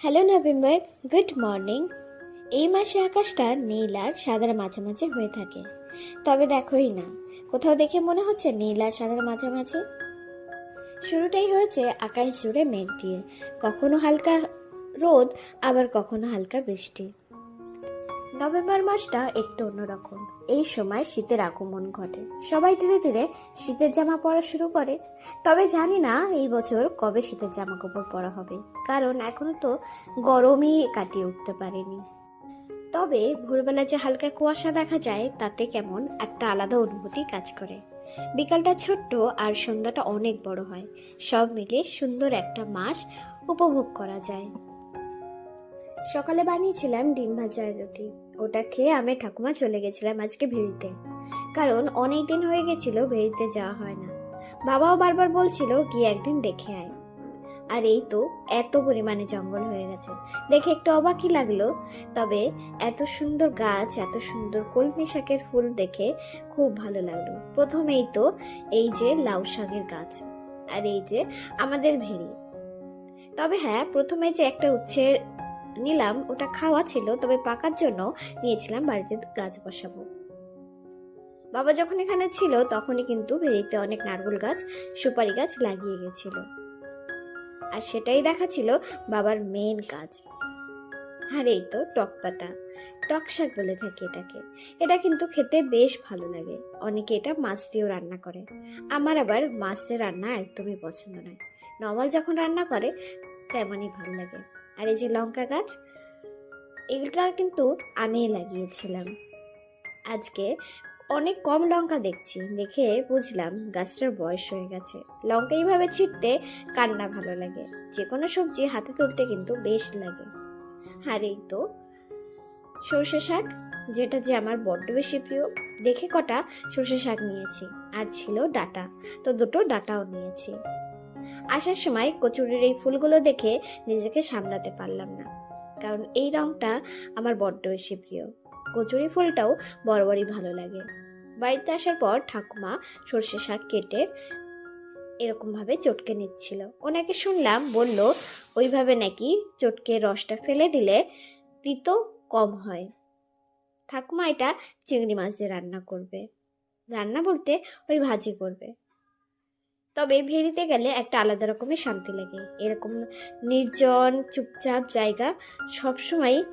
Hello November good morning এই মাসে আকাশটা নীল আর সাদার মাঝামাঝি হয়ে থাকে। তবে দেখোই না, কোথাও দেখে মনে হচ্ছে নীল আর সাদার মাঝামাঝি। শুরুটাই হয়েছে আকাশ জুড়ে মেঘ দিয়ে, কখনো হালকা রোদ, আবার কখনো হালকা বৃষ্টি। নভেম্বর মাসটা একটু অন্যরকম। এই সময় শীতের আগমন ঘটে। সবাই ধীরে ধীরে শীতের জামা পরা শুরু করে। তবে জানি না এই বছর কবে শীতের জামা কাপড় পরা হবে। কারণ এখনও তো গরমই কাটিয়ে উঠতে পারেনি। তবে ভোরবেলা যে হালকা কুয়াশা দেখা যায়, তাতে কেমন একটা আলাদা অনুভূতি কাজ করে। বিকালটা ছোট্ট আর সন্ধ্যাটা অনেক বড় হয়। সব মিলে সুন্দর একটা মাস উপভোগ করা যায়। সকালে বানিয়েছিলাম ডিম ভাজা রুটি। ওটা খেয়ে আমি ঠাকুমা চলে গেছিলাম আজকে ভেড়িতে। কারণ অনেক দিন হয়ে গেছিল ভেড়িতে যাওয়া হয় না। বাবাও বারবার বলছিল, গিয়ে একদিন দেখে আয়। আর এই তো এত পরিমাণে জঙ্গল হয়ে গেছে। দেখে একটু অবাকই লাগল, তবে এত সুন্দর গাছ, এত সুন্দর কলমি শাকের ফুল দেখে খুব ভালো লাগল। প্রথমেই তো এই যে লাউ শাকের গাছ আর এই যে আমাদের ভেড়ি। তবে হ্যাঁ প্রথমে যে একটা উচ্ছে নিলাম, ওটা খাওয়া ছিল, তবে পাকার জন্য নিয়েছিলাম বাড়িতে গাছ বসাবো। বাবা যখন এখানে ছিল, তখনই কিন্তু ভেড়িতে অনেক নারকেল গাছ, সুপারি গাছ লাগিয়ে গেছিল। আর সেটাই দেখা ছিল বাবার মেন কাজ। আর এই তো টক পাতা। টক শাক বলে থাকি এটাকে। এটা কিন্তু খেতে বেশ ভালো লাগে। অনেকে এটা মাছ দিয়েও রান্না করে। আমার আবার মাছ দিয়ে রান্না একদমই পছন্দ নয়। নর্মাল যখন রান্না করে, তেমনই ভালো লাগে। আর এই যে লঙ্কা গাছ এগুলোটা কিন্তু আমি লাগিয়েছিলাম। আজকে অনেক কম লঙ্কা দেখছি, দেখে বুঝলাম গাছটার বয়স হয়ে গেছে। লঙ্কা এইভাবে ছিটতে কান্না ভালো লাগে যে কোনো সবজি হাতে তুলতে কিন্তু বেশ লাগে। আর এই তো সর্ষে শাক, যেটা যে আমার বড্ড বেশি প্রিয়, দেখে কটা সর্ষে শাক নিয়েছি, আর ছিল ডাটা, তো দুটো ডাটাও নিয়েছি। আসার সময় কচুরির এই ফুলগুলো দেখে নিজেকে সামলাতে পারলাম না। কারণ এই রংটা আমার বড্ড বেশি প্রিয়। কচুরি ফুলটাও বরাবরই ভালো লাগে। বাড়িতে আসার পর ঠাকুমা সর্ষে শাক কেটে এরকমভাবে চটকে নিচ্ছিল। ওনাকে শুনলাম বলল, ওইভাবে নাকি চটকে রসটা ফেলে দিলে তিতো কম হয়। ঠাকুমা এটা চিংড়ি মাছ দিয়ে রান্না করবে। রান্না বলতে ওই ভাজি করবে। তবে ভেড়িতে গেলে একটা আলাদা রকমের শান্তি লাগে। এরকম নির্জন, চুপচাপ জায়গা সবসময়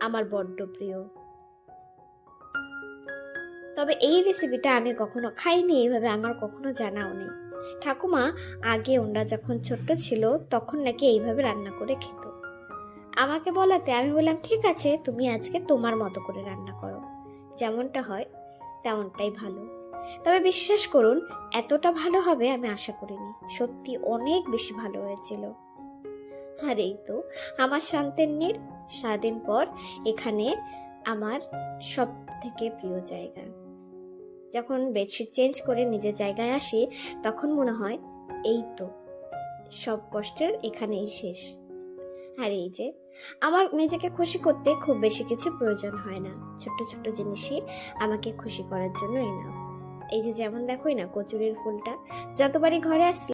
আমার বড্ড প্রিয়। তবে এই রেসিপিটা আমি কখনো খাইনি এইভাবে আমার কখনো জানাও নেই। ঠাকুমা আগে ওনরা যখন ছোট্ট ছিল, তখন নাকি এইভাবে রান্না করে খেত। আমাকে বলাতে আমি বললাম, ঠিক আছে, তুমি আজকে তোমার মতো করে রান্না করো। যেমনটা হয়, তেমনটাই ভালো। তবে বিশ্বাস করুন, এতটা ভালো হবে আমি আশা করিনি। সত্যি অনেক বেশি ভালো হয়েছিল। আর এই তো, আমার শান্তের নীর সারাদিন পর এখানে আমার সব থেকে প্রিয় জায়গা। যখন বেডশিট চেঞ্জ করে নিজের জায়গায় আসি, তখন মনে হয়, এই তো, সব কষ্টের এখানেই শেষ। আর এই যে, আমার নিজেকে খুশি করতে খুব বেশি কিছু প্রয়োজন হয় না। ছোট্ট ছোট্ট জিনিসই আমাকে খুশি করার জন্য এনাও এই যে যেমন দেখোই না কচুরির ফুলটা যতবারই ঘরে আসলে